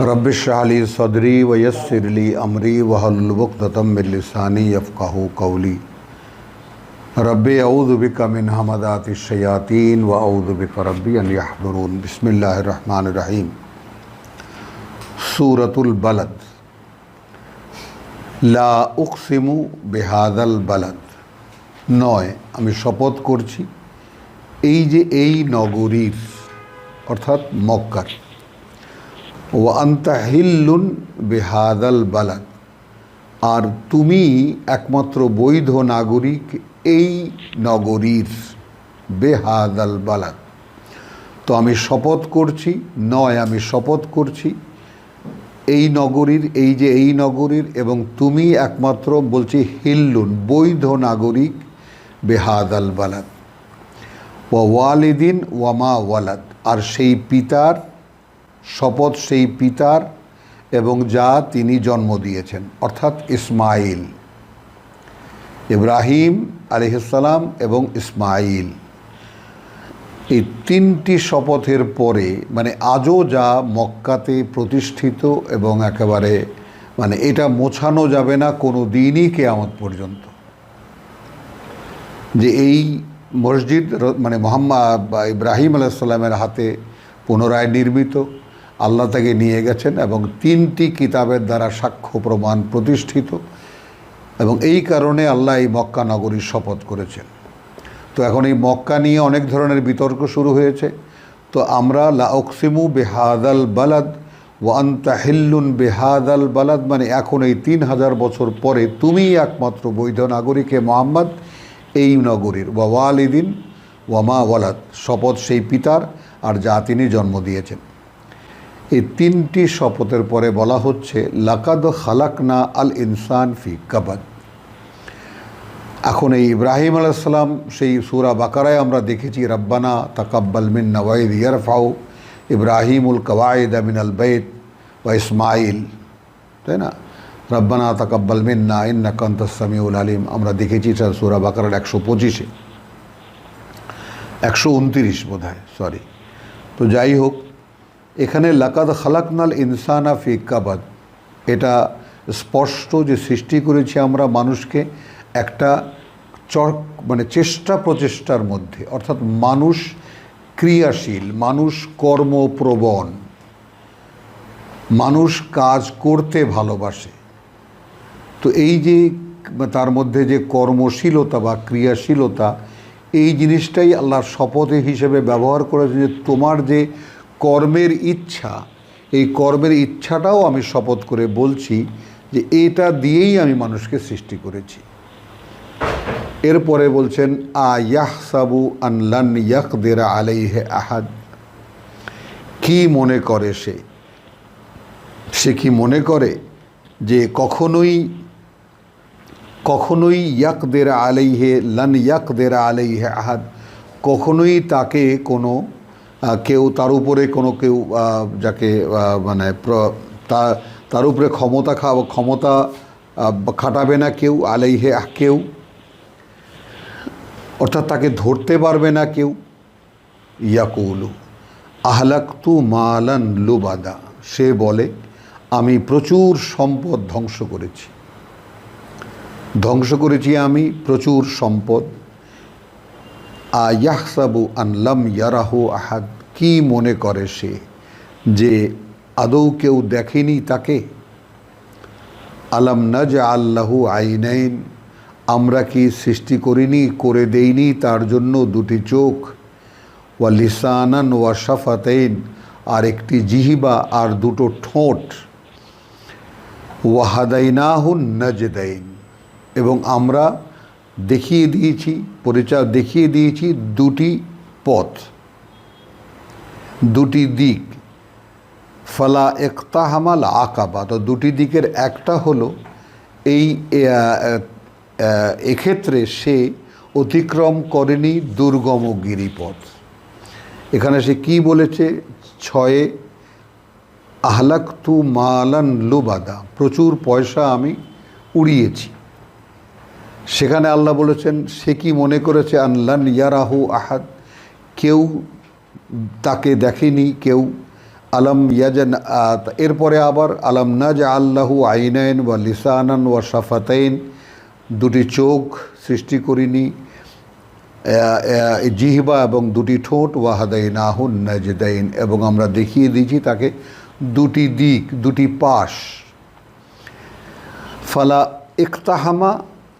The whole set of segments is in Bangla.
رب اشرح لي صدري ويسر لي امري واحلل عقدة من لساني يفقهوا قولي. رب أعوذ بك من همدات الشياطين وأعوذ بك ربي أن يحضرون. بسم الله الرحمن الرحيم. سورة البلد. لا أقسم بهذا البلد. نوي আমি শপথ করছি এই যে এই নগরীর অর্থাৎ মক্কার ও আন্তাহিল্লুন বেহাদাল বালাদ। আর তুমি একমাত্র বৈধ নাগরিক এই নগরীর বেহাদাল বালাদ। তো আমি শপথ করছি, নয় আমি শপথ করছি, এই নগরীর, এই যে এই নগরীর এবং তুমি একমাত্র বলছি হিল্লুন, বৈধ নাগরিক বেহাদ আল বালাদ। ওয়া ওয়ালিদিন ওয়ামা ওয়ালাদ। আর সেই পিতার শপথ সেই পিতার এবং যা তিনি জন্ম দিয়েছেন, অর্থাৎ ইসমাইল। ইব্রাহিম আলিহাল্লাম এবং ইসমাইল। এই তিনটি শপথের পরে মানে আজও যা মক্কাতে প্রতিষ্ঠিত এবং একেবারে মানে এটা মোছানো যাবে না কোনো দিনই কেয়ামত পর্যন্ত। যে এই মসজিদ মানে মোহাম্মদ ইব্রাহিম আলাইসাল্লামের হাতে পুনরায় নির্মিত আল্লাহ তাকে নিয়ে গেছেন এবং তিনটি কিতাবের দ্বারা সাক্ষ্য প্রমাণ প্রতিষ্ঠিত এবং এই কারণে আল্লাহ এই মক্কা নগরীর শপথ করেছেন। তো এখন এই মক্কা নিয়ে অনেক ধরনের বিতর্ক শুরু হয়েছে। তো আমরা লা অকসিমু বেহাদাল বালাদ ওয়ান তাহিল্লুন বেহাদাল বালাদ মানে এখন এই তিন হাজার বছর পরে তুমিই একমাত্র বৈধ নাগরিকে মোহাম্মদ, এই নগরীর। ওয়া ওয়ালিদিন ওয়ামা ওয়ালাদ, শপথ সেই পিতার আর যা তিনি জন্ম দিয়েছেন। এই তিনটি শপথের পরে বলা হচ্ছে, লাকাদ খালাকনা আল ইনসান ফি কাবাদ। এখন এই ইব্রাহিম আলাইসাল্লাম সেই সুরা বাকারায় আমরা দেখেছি, রব্বানা তাকাব্বাল মিন নওয়াইদ ইয়ারফাউ ইব্রাহিমুল কওয়ায়দ মিন আল বৈত বা ইসমাইল তাই না? রব্বানা তাকাব্বাল মিন্না ইন্না কান্ত সামিউল আলিম। আমরা দেখেছি স্যার সুরা বাকারার একশো পঁচিশে। একশো উনতিরিশ বোধ হয় সরি তো যাই হোক এখানে লাকাদ খালাকনাল ইনসানা ফি এটা স্পষ্ট যে সৃষ্টি করেছি আমরা মানুষকে একটা চর মানে চেষ্টা প্রচেষ্টার মধ্যে, অর্থাৎ মানুষ ক্রিয়াশীল, মানুষ কর্মপ্রবণ, মানুষ কাজ করতে ভালোবাসে। তো এই যে তার মধ্যে যে কর্মশীলতা বা ক্রিয়াশীলতা, এই জিনিসটাই আল্লাহর শপথে হিসেবে ব্যবহার করেছে যে তোমার যে কর্মের ইচ্ছা, এই কর্মের ইচ্ছাটাও আমি শপথ করে বলছি যে এটা দিয়েই আমি মানুষকে সৃষ্টি করেছি। এরপরে বলছেন, আ ইয়াহ সাবু আনলান ইয়াকদেরা আলাইহে আহাদ। কি মনে করে সে? সে কি মনে করে যে কখনোই কখনোই ইয়াকদের আলাইহে, লান ইয়াকদের আলাইহে আহাদ, কখনোই তাকে কোনো কেউ তার উপরে কোনো কেউ যাকে মানে তার উপরে ক্ষমতা খা, ক্ষমতা খাটাবে না কেউ, আলাইহে কেউ। অর্থাৎ তাকে ধরতে পারবে না কেউ। ইয়াকুলু, আহলাক্তু মালান লুবাদা, সে বলে, আমি প্রচুর সম্পদ ধ্বংস করেছি। ধ্বংস করেছি আমি প্রচুর সম্পদ। আয়াহসাবু আনলাম ইয়ারাহু আহাদ? কি মনে করে সে যে আদৌ কেউ দেখেনি তাকে? আলাম নাজ আল্লাহু আইনাইন, আমরা কি সৃষ্টি করিনি, করে দেইনি তার জন্য দুটি চোখ? ওয়া লিসানান ওয়া শাফাতাইন আর একটি জিহিবা আর দুটো ঠোঁট। ওয়াহাদাইনাহুন নজদাইন, এবং আমরা দেখিয়ে দিয়েছি, পরিচয় দেখিয়ে দিয়েছি দুটি পথ, দুটি দিক। ফালা একতাহামাল আকাবা। তো দুটি দিকের একটা হলো এই এক্ষেত্রে সে অতিক্রম করেনি দুর্গম গিরিপথ। এখানে সে কি বলেছে? ছয়ে, আহলাক্তু মালান লুবাদা। প্রচুর পয়সা আমি উড়িয়েছি। সেখানে আল্লাহ বলেছেন, সে কি মনে করেছে আনলান ইয়ারাহু আহাদ? কেউ তাকে দেখেনি, কেউ। আলম ইয়াজান, এরপরে আবার, আলম নাজ আল্লাহু আইনাইন ওয়া লিসানান ওয়া সাফাতাইন দুটি চোখ সৃষ্টি করিনি, জিহবা এবং দুটি ঠোঁট ওয়াহাদাইন আহুন নাজদাইন। এবং আমরা দেখিয়ে দিয়েছি তাকে দুটি দিক, দুটি পাশ। ফালা ইকতাহামা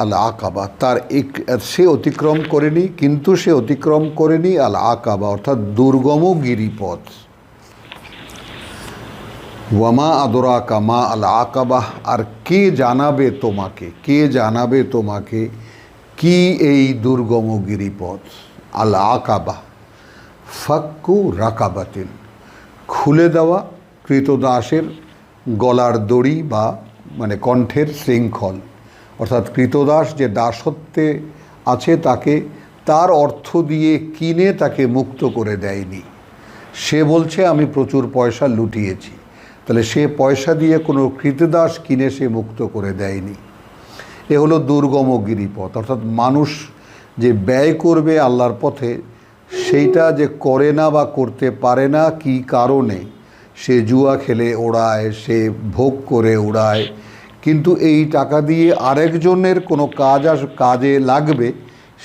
আল আকাবা তার এক সে অতিক্রম করেনি, কিন্তু সে অতিক্রম করেনি আল আকাবা অর্থাৎ দুর্গম গিরিপথ। ওয়ামা আদরা কামা আল আকাবাহ আর কে জানাবে তোমাকে? কে জানাবে তোমাকে কি এই দুর্গম গিরিপথ? আল আকাবা ফাক্কু রাকাবাতিন, খুলে দেওয়া কৃতদাসের গলার দড়ি বা মানে কণ্ঠের শৃঙ্খল। অর্থাৎ কৃতদাস যে দাসত্বে আছে তাকে তার অর্থ দিয়ে কিনে তাকে মুক্ত করে দেয়নি। সে বলছে, আমি প্রচুর পয়সা লুটিয়েছি। তাহলে সে পয়সা দিয়ে কোনো কৃতদাস কিনে সে মুক্ত করে দেয়নি। এ হলো দুর্গম গিরিপথ। অর্থাৎ মানুষ যে ব্যয় করবে আল্লাহর পথে, সেইটা যে করে না বা করতে পারে না, কি কারণে? সে জুয়া খেলে ওড়ায়, সে ভোগ করে ওড়ায় কিন্তু এই টাকা দিয়ে আরেকজনের কোনো কাজ আস, কাজে লাগবে,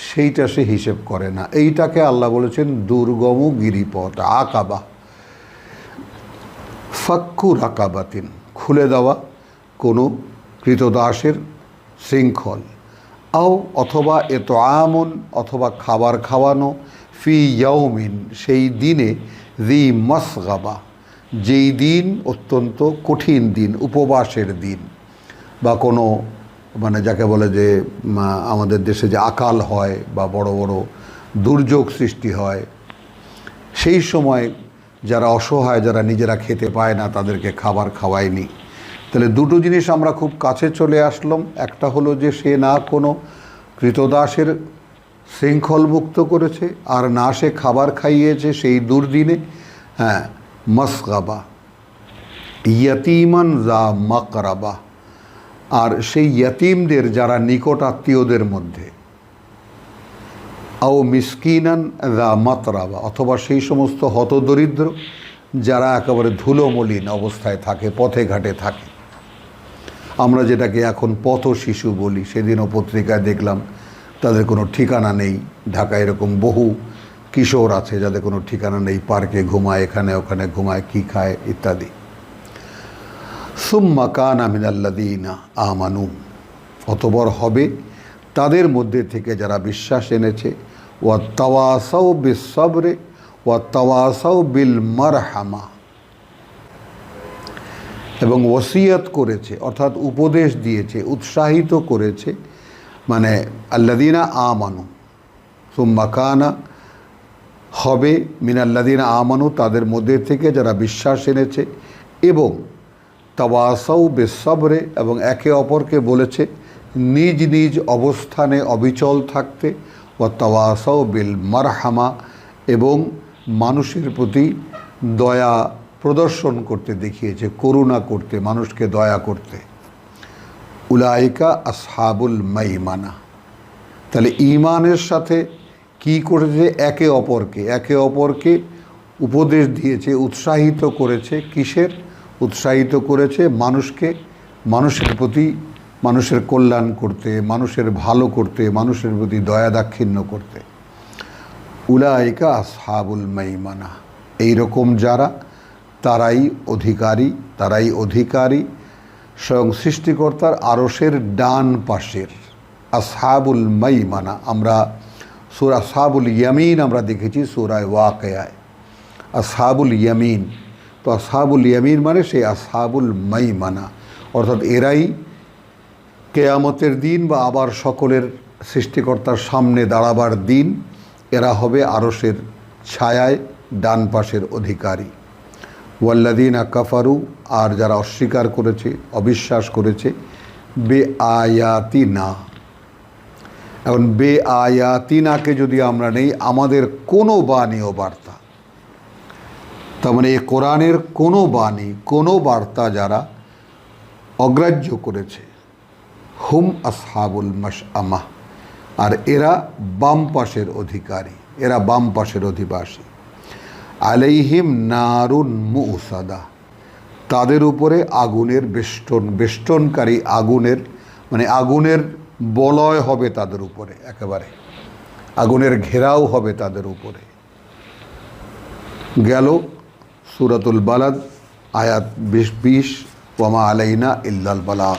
সেইটা সে হিসেব করে না। এইটাকে আল্লাহ বলেছেন দুর্গম গিরিপথ, আকাবা। ফাক্কু রাকাবাতিন, খুলে দেওয়া কোনো কৃতদাসের শৃঙ্খল। আও অথবা এত আমন, অথবা খাবার খাওয়ানো ফি ইয়াউমিন, সেই দিনে রি মসগাবা, যেই দিন অত্যন্ত কঠিন দিন, উপবাসের দিন। বা কোনো মানে যাকে বলে যে আমাদের দেশে যে আকাল হয় বা বড় বড় দুর্যোগ সৃষ্টি হয়, সেই সময় যারা অসহায়, যারা নিজেরা খেতে পায় না, তাদেরকে খাবার খাওয়ায়নি তাহলে দুটো জিনিস আমরা খুব কাছে চলে আসলাম। একটা হলো যে, সে না কোনো কৃতদাসের শৃঙ্খল মুক্ত করেছে, আর না সে খাবার খাইয়েছে সেই দুর্দিনে। হ্যাঁ মসগাবা। ইয়াতিমান যা মাকরাবা। আর সেই ইয়াতিমদের যারা নিকট আত্মীয়দের মধ্যে, আও মিসকিনান দা মাতরাবা অথবা সেই সমস্ত হতদরিদ্র যারা একেবারে ধুলোমলিন অবস্থায় থাকে, পথে ঘাটে থাকে। আমরা যেটাকে এখন পথ শিশু বলি, সেদিনও পত্রিকায় দেখলাম, তাদের কোনো ঠিকানা নেই। ঢাকায় এরকম বহু কিশোর আছে যাদের কোনো ঠিকানা নেই, পার্কে ঘুমায়, এখানে ওখানে ঘুমায়, কী খায়, ইত্যাদি। সুম্মা কান আমিনাল্লাদিনা আমানু। অতবর হবে তাদের মধ্যে থেকে যারা বিশ্বাস এনেছে। ওয়া তাওয়াসাও বিল সবরে ওয়া তাওয়াসাও বিল মারহামা এবং ওসিয়ত করেছে, অর্থাৎ উপদেশ দিয়েছে, উৎসাহিত করেছে মানে আল্লাদিনা আমানু। সুম্মা কানা হবে মিনাল্লাদিনা আমানু তাদের মধ্যে থেকে যারা বিশ্বাস এনেছে এবং তাওয়াসাউ বেসবরে এবং একে অপরকে বলেছে, নিজ নিজ অবস্থানে অবিচল থাকতে ও তাওয়াসাউ বিল মারহামা এবং মানুষের প্রতি দয়া প্রদর্শন করতে দেখিয়েছে, করুণা করতে, মানুষকে দয়া করতে। উলাইকা আসহাবুল মাইমানা। তাহলে ইমানের সাথে কি করেছে? একে অপরকে একে অপরকে উপদেশ দিয়েছে, উৎসাহিত করেছে কিসের? উৎসাহিত করেছে মানুষকে, মানুষের প্রতি মানুষের কল্যাণ করতে, মানুষের ভালো করতে, মানুষের প্রতি দয়া দাক্ষিণ্য করতে। উলাইকা আসহাবুল মাইমানা। এই রকম যারা, তারাই অধিকারী তারাই অধিকারী, স্বয়ং সৃষ্টিকর্তার আরসের ডান পাশের। আসহাবুল মাইমানা, আমরা সুরা আসহাবুল ইয়ামিন আমরা দেখেছি সুরায় ওয়াকেয়ায় আসহাবুল ইয়ামিন তো আসহাবুল ইয়ামিন মানে সেই আসহাবুল মাইমানা। অর্থাৎ এরাই কেয়ামতের দিন বা আবার সকলের সৃষ্টিকর্তার সামনে দাঁড়াবার দিন, এরা হবে আরসের ছায়ায়, ডান পাশের অধিকারী। ওয়াল্লাদিন কাফারু, আর যারা অস্বীকার করেছে, অবিশ্বাস করেছে বে আয়াতি না এখন বে আয়াতিনাকে যদি আমরা নেই, আমাদের কোনো বাণী ও বার্তা। তার মানে এই কোরআনের কোনো বাণী, কোনো বার্তা যারা অগ্রাহ্য করেছে, হুম আসহাবুল মাস আমা আর এরা বাম পাশের অধিকারী, এরা বাম পাশের অধিবাসী। আলাইহিম নারুন মুসাদা, তাদের উপরে আগুনের বেষ্টন, বেষ্টনকারী আগুনের মানে আগুনের বলয় হবে তাদের উপরে একেবারে, আগুনের ঘেরাও হবে তাদের উপরে। গেল সুরাতুল বালাদ আয়াত বিশ বিশ ওয়ামা আলাইনা ইল্লাল বালা